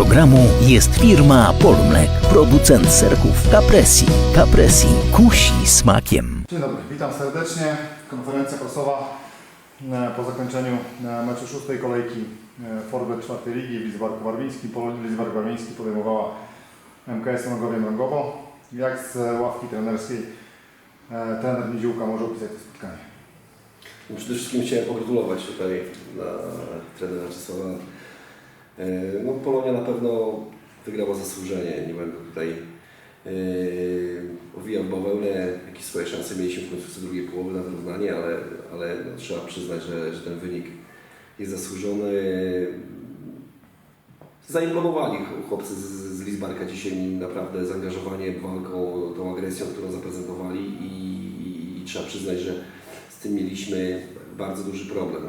programu jest firma Polmlek, producent serków Capresi. Capresi kusi smakiem. Dzień dobry, witam serdecznie. Konferencja prasowa e, po zakończeniu e, meczu szóstej kolejki e, Forbet czwartej ligi Lidzbark Warmiński. Polonia Lidzbark Warmiński podejmowała MKS Mrągowie Mrągowo. Jak z ławki trenerskiej trener Niziółka może opisać to spotkanie? No Przede wszystkim chciałem pogratulować tutaj dla trenera Czesława. E, No, Polonia na pewno wygrała zasłużenie. Nie będę tutaj e, owijał bawełnę. Jakieś swoje szanse mieliśmy w końcówce drugiej połowy na wyrównanie, ale, ale no, trzeba przyznać, że, że ten wynik jest zasłużony. Zaimponowali chłopcy z, z Lizbarka dzisiaj naprawdę zaangażowaniem, walką, tą agresją, którą zaprezentowali i, i, i trzeba przyznać, że z tym mieliśmy bardzo duży problem.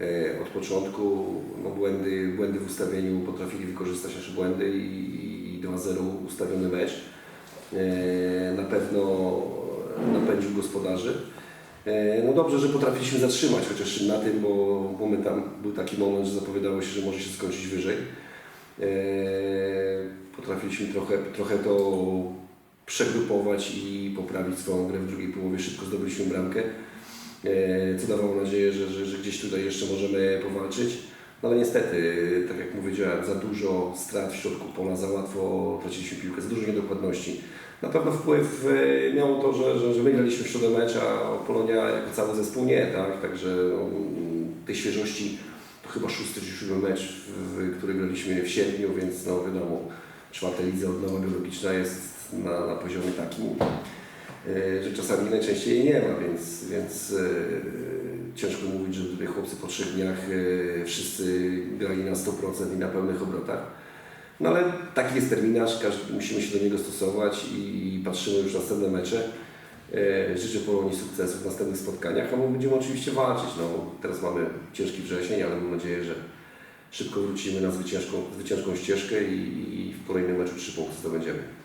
E, Od początku no, błędy, błędy w ustawieniu potrafili wykorzystać nasze błędy i, i 2-0 ustawiony mecz. E, Na pewno napędził gospodarzy. E, No dobrze, że potrafiliśmy zatrzymać chociaż na tym, bo moment tam był taki moment, że zapowiadało się, że może się skończyć wyżej. Potrafiliśmy trochę, trochę to przegrupować i poprawić swoją grę w drugiej połowie. Szybko zdobyliśmy bramkę, co dawało nadzieję, że, że, że gdzieś tutaj jeszcze możemy powalczyć. No ale niestety, tak jak powiedziałem, za dużo strat w środku pola, za łatwo traciliśmy piłkę, za dużo niedokładności. Na pewno wpływ e, miało to, że, że, że my graliśmy w środę mecz, a Polonia jako cały zespół nie, tak? Także no, tej świeżości to chyba szósty czy siódmy mecz, w, który graliśmy w sierpniu, więc no wiadomo, czwarta lidza odnowa biologiczna jest na, na poziomie takim, e, że czasami najczęściej jej nie ma, więc, więc e, ciężko mówić, że tutaj chłopcy po trzech dniach e, wszyscy grali na 100% i na pełnych obrotach. No ale taki jest terminarz, każdy, musimy się do niego stosować i patrzymy już na następne mecze. E, Życzę Polonii sukcesów w następnych spotkaniach, a my będziemy oczywiście walczyć. No, teraz mamy ciężki wrzesień, ale mam nadzieję, że szybko wrócimy na zwyciężką ścieżkę i, i w kolejnym meczu trzy punkty zdobędziemy.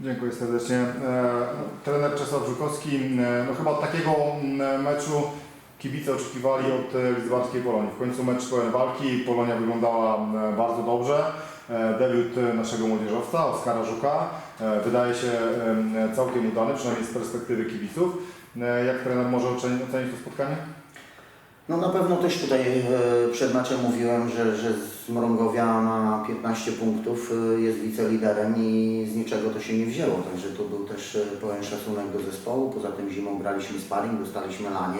Dziękuję serdecznie. E, Trener Czesław Żukowski, e, no chyba takiego meczu kibice oczekiwali od e, Lidzbarskiej Polonii. W końcu mecz pełen walki, Polonia wyglądała bardzo dobrze. E, Debiut e, naszego młodzieżowca, Oskara Żuka, wydaje się całkiem udany, przynajmniej z perspektywy kibiców. Jak trener może ocenić to spotkanie? No na pewno też tutaj e, przed meczem mówiłem, że, że z Mrągowia ma 15 punktów, e, jest wiceliderem i z niczego to się nie wzięło, także to był też e, pełen szacunek do zespołu. Poza tym zimą graliśmy sparring, dostaliśmy lanie.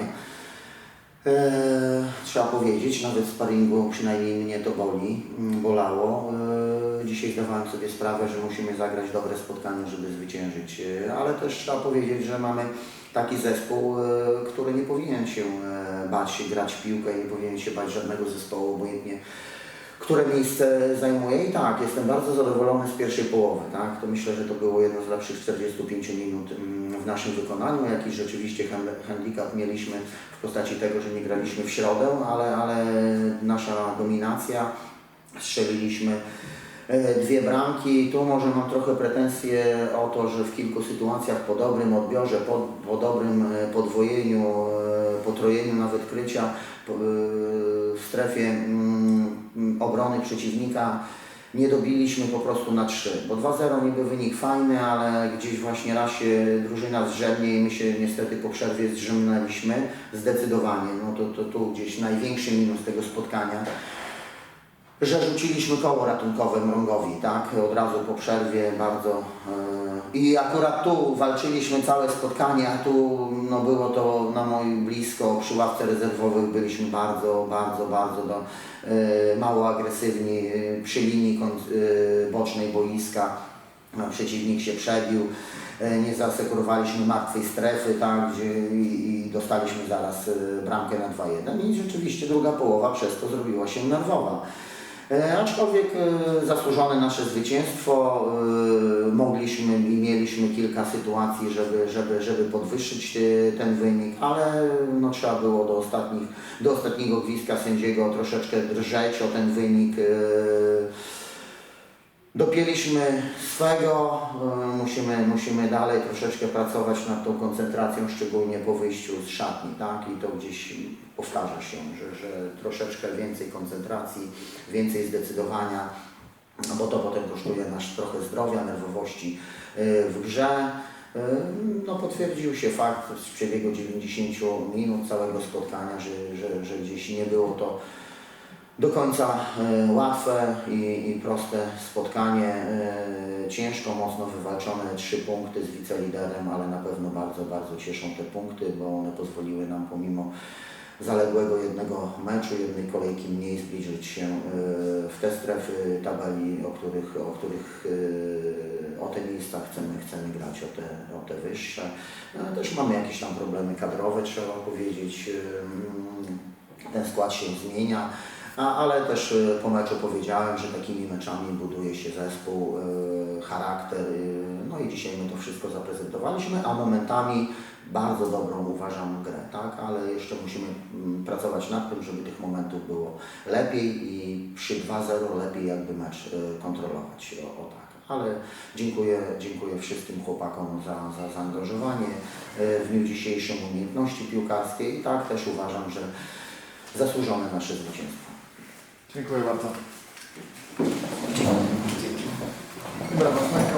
E, trzeba powiedzieć, nawet w sparingu przynajmniej mnie to boli, mm, bolało. E, dzisiaj zdawałem sobie sprawę, że musimy zagrać dobre spotkanie, żeby zwyciężyć, E, ale też trzeba powiedzieć, że mamy taki zespół, który nie powinien się bać się grać w piłkę nie powinien się bać żadnego zespołu, obojętnie które miejsce zajmuje. I tak, jestem bardzo zadowolony z pierwszej połowy. Tak? To myślę, że to było jedno z lepszych 45 minut mm, w naszym wykonaniu. Jakiś rzeczywiście hand- handicap mieliśmy w postaci tego, że nie graliśmy w środę, ale, ale nasza dominacja, strzeliliśmy dwie bramki. Tu może mam trochę pretensje o to, że w kilku sytuacjach po dobrym odbiorze, po, po dobrym e, podwojeniu, e, potrojeniu nawet krycia e, w strefie mm, obrony przeciwnika nie dobiliśmy po prostu na 3, bo 2-0 niby wynik fajny, ale gdzieś właśnie raz się drużyna zrzemnie i my się niestety po przerwie zrzemnęliśmy zdecydowanie. No to, to tu gdzieś największy minus tego spotkania że rzuciliśmy koło ratunkowe Mrągowi, tak? Od razu po przerwie bardzo. e, I akurat tu walczyliśmy całe spotkanie, a tu no, było to na moim blisko, przy ławce rezerwowych byliśmy bardzo, bardzo, bardzo do, e, mało agresywni e, przy linii bocznej boiska. No, Przeciwnik się przebił, nie zasekurowaliśmy martwej strefy, tak, gdzie i, i dostaliśmy zaraz bramkę na 2-1 i rzeczywiście druga połowa przez to zrobiła się nerwowa. E, aczkolwiek e, zasłużone nasze zwycięstwo, e, mogliśmy i mieliśmy kilka sytuacji, żeby, żeby, żeby podwyższyć ten wynik, ale no, trzeba było do, ostatnich, do ostatniego gwizdka sędziego troszeczkę drżeć o ten wynik. E, Dopięliśmy swego, e, musimy, musimy dalej troszeczkę pracować nad tą koncentracją, szczególnie po wyjściu z szatni, tak? I to gdzieś powtarza się, że, że troszeczkę więcej koncentracji, więcej zdecydowania. no bo to potem kosztuje nas trochę zdrowia, nerwowości y, w grze. Y, No, potwierdził się fakt z przebiegu 90 minut całego spotkania, że, że, że gdzieś nie było to do końca e, łatwe i, i proste spotkanie. E, ciężko, mocno wywalczone trzy punkty z wiceliderem, ale na pewno bardzo, bardzo cieszą te punkty, bo one pozwoliły nam pomimo zaległego jednego meczu, jednej kolejki mniej zbliżyć się e, w te strefy tabeli, o których, o, których o te miejsca chcemy, chcemy grać, o te, o te wyższe. No, też mamy jakieś tam problemy kadrowe, trzeba powiedzieć. E, Ten skład się zmienia. A, ale też y, po meczu powiedziałem, że takimi meczami buduje się zespół, y, charakter. y, No i dzisiaj my to wszystko zaprezentowaliśmy, a momentami bardzo dobrą uważam grę, tak? Ale jeszcze musimy mm, pracować nad tym, żeby tych momentów było lepiej i przy 2-0 lepiej jakby mecz kontrolować. O, o tak. Ale dziękuję, dziękuję wszystkim chłopakom za, za zaangażowanie w dniu dzisiejszym umiejętności piłkarskie i tak też uważam, że zasłużone nasze zwycięstwo. Dziękuję bardzo. Dobra,